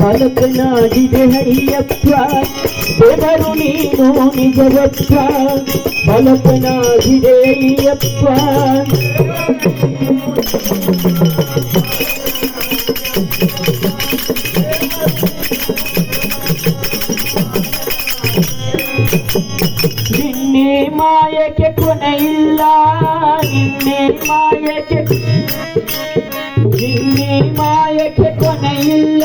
ಬಲಕನಾಗಿದೆ ಹರಿಯಪ್ಪ ದೇವರು ನೀನು ನಿಜವಪ್ಪ ಬಲಕನಾಗಿದೆ ಹರಿಯಪ್ಪ ನಿನ್ನೆ ಮಾಯಕ್ಕೆ ಕೊನೆಯಿಲ್ಲ ನಿನ್ನೆ ಮಾಯಕ್ಕೆ ನಿನ್ನೆ ಮಾಯಕ್ಕೆ ಕೊನೆಯಿಲ್ಲ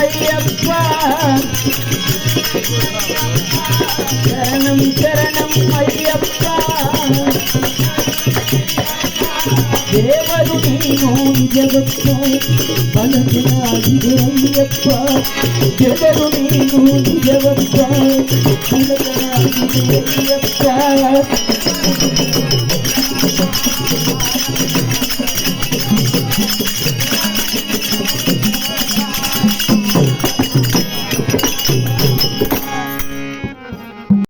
అయ్యప్ప శరణం శరణం అయ్యప్ప దేవరు నేను జగత్త బలతనాది అయ్యప్ప నేను జగత్త బలతనాది